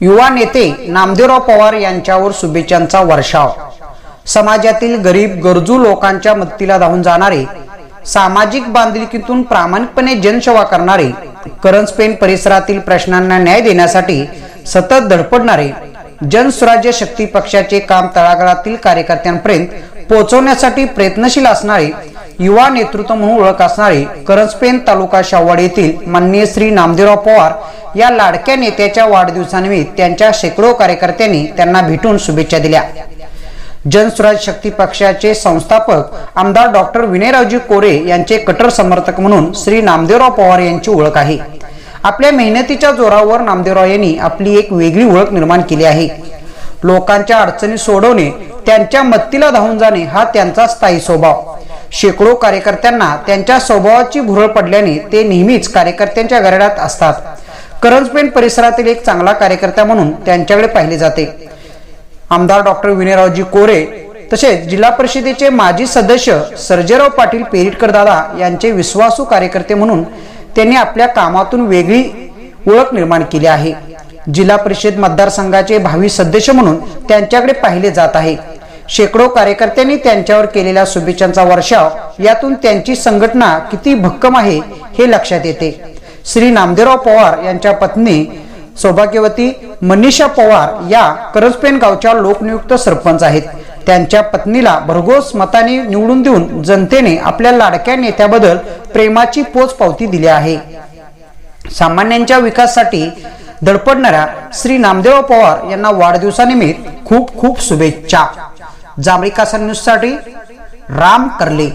युवा नेते नामदेवराव पवार यांच्यावर शुभेच्छांचा वर्षाव. समाजातील गरीब गरजू लोकांच्या मदतीला धावून जाणारे सामाजिक बांधिलकीतून प्रामाणिकपणे जनसेवा करणारे करंजपेन परिसरातील प्रश्नांना न्याय देण्यासाठी सतत धडपडणारे जनस्वराज्य शक्ती पक्षाचे काम तळागाळातील कार्यकर्त्यांपर्यंत पोहोचवण्यासाठी प्रयत्नशील असणारे युवा नेतृत्व म्हणून ओळख असणारे करंजपेन तालुका शावड येथील माननीय श्री नामदेवराव पवार या लाडक्या नेत्याच्या वाढदिवसानिमित्त त्यांच्या शेकडो कार्यकर्त्यांनी त्यांना भेटून शुभेच्छा दिल्या. जनस्वराज शक्ती पक्षाचे संस्थापक आमदार डॉक्टर विनयरावजी कोरे यांचे कट्टर समर्थक म्हणून श्री नामदेवराव पवार यांची ओळख आहे. आपल्या मेहनतीच्या जोरावर नामदेवराव यांनी आपली एक वेगळी ओळख निर्माण केली आहे. लोकांच्या अडचणी सोडवणे त्यांच्या मत्तीला धावून जाणे हा त्यांचा स्थायी स्वभाव. शेकडो कार्यकर्त्यांना त्यांच्या स्वभावाची भुरळ पडल्याने ते नेहमीच कार्यकर्त्यांच्या घराड्यात असतात. करंजपेन परिसरातील एक चांगला कार्यकर्ता म्हणून त्यांच्याकडे पाहिले जाते. आमदार डॉक्टर विनयरावजी कोरे तसेच जिल्हा परिषदेचे माजी सदस्य सर्जेराव पाटील पेरिटकर दादा यांचे विश्वासू कार्यकर्ते म्हणून त्यांनी आपल्या कामातून वेगळी ओळख निर्माण केली आहे. जिल्हा परिषद मतदारसंघाचे भावी सदस्य म्हणून त्यांच्याकडे पाहिले जात आहे. शेकडो कार्यकर्त्यांनी त्यांच्यावर केलेल्या शुभेच्छांचा वर्षाव यातून त्यांची संघटना किती भक्कम आहे हे लक्षात येते. श्री नामदेवराव पवार यांच्या पत्नी सौभाग्यवती मनीषा पवार या करजपेन गावच्या लोकनियुक्त सरपंच आहेत. त्यांच्या पत्नीला भरघोस मताने निवडून देऊन जनतेने आपल्या लाडक्या नेत्याबद्दल प्रेमाची पोच पावती दिली आहे. सामान्यांच्या विकासासाठी धडपडणाऱ्या श्री नामदेव पवार यांना वाढदिवसानिमित्त खूप खूप शुभेच्छा. जांभळी कासा न्यूजसाठी राम करले.